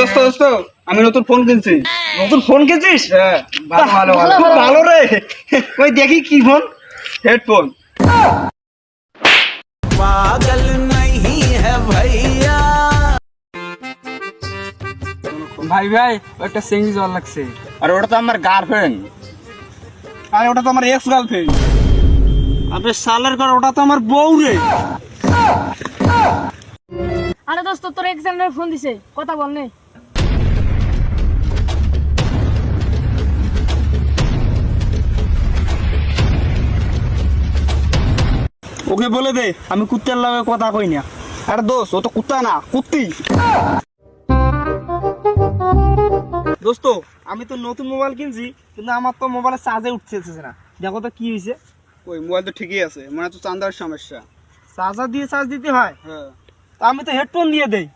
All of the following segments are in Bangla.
দোস্ত দোস্ত আমি নতুন ফোন কিনছি। নতুন ফোন কিনছিস? হ্যাঁ ভালো ভালো ভালো। খুব ভালো। রে। ওই দেখি কি ফোন হেডফোন ভাই ভাই একটা সিঙ্গি জল লাগছে। আর ওটা তো আমার গার্লফ্রেন্ড আরে ওটা তো আমার এক্স গার্লফ্রেন্ড আবে সালের কর ওটা তো আমার বউ রে। আরে দোস্ত তোর এক্সামের ফোন দিছে। কথা বল নে। ওকে বলে দে আমি কুত্তার লাগে কথা কই না। আরে দোস্ত ও তো কুত্তা না কুত্তি। দোস্ত আমি তো নতুন মোবাইল কিনছি কিন্তু আমার তো মোবাইলে চার্জে উঠতেছে না। দেখো তো কি হয়েছে ওই মোবাইল তো ঠিকই আছে মানে তো চান্দার সমস্যা। চার্জার দিয়ে চার্জ দিতে হয়? হ্যাঁ। আমি তো হেডফোন দিয়ে দেই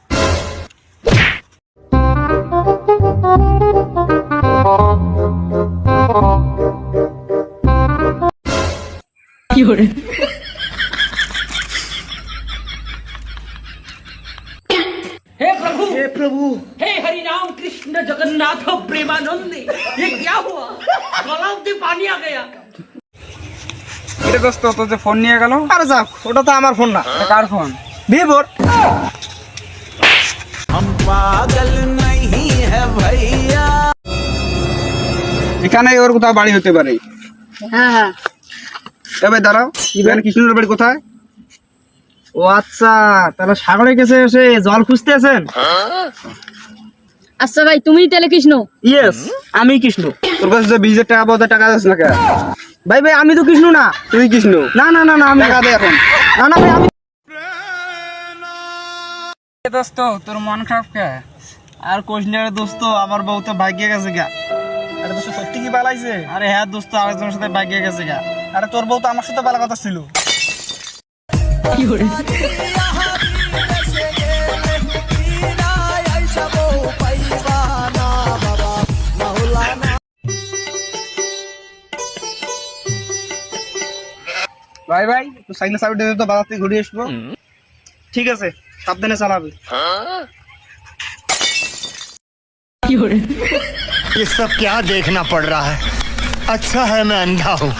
हे प्रभु हे प्रभु हे हरि राम कृष्ण जगन्नाथ प्रेमानंद ये क्या हुआ गलाव से पानी आ गया এটা দোস্ত তোর যে ফোন নিয়ে গেল আরে যাক ওটা তো আমার ফোন না এটা কার ফোন ভিভোর এখানে ওর কোথাও বাড়ি হতে পারে। হ্যাঁ হ্যাঁ। তবে দাঁড়াও এখানে কৃষ্ণের বাড়ি কোথায়? ও আচ্ছা তাহলে সাগরে গেছে এসে জল খুঁজতে আছেন? আচ্ছা ভাই তুমি তাহলে কৃষ্ণ? ইয়েস আমি কৃষ্ণ। তোর কাছে যে বিজের টাকা পাওয়া টাকা যাচ্ছে না কে ভাই ভাই আমি তো কৃষ্ণ না। তুই কৃষ্ণ? না না না না আমি টাকা দে এখন। না না ভাই আমি দোস্ত? তোর মন খারাপ কে? আর কোশনিয়ার দোস্ত আমার বউ তো ভাগ্যে গেছে গা। আরে দোস্ত সত্যি কি বালাইছে? আরে হ্যাঁ দোস্ত আরেকজনের সাথে ভাগ্যে গেছে গা। আরে তোর বউ তো আমার সাথে বালা কথা ছিল। ভাই ভাই তো চাবি দিয়ে তো বাজার থেকে ঘুরে আসব। ঠিক আছে। সাবধানে চালাবে ये सब क्या देखना पड़ रहा है अच्छा है मैं अंधा हूँ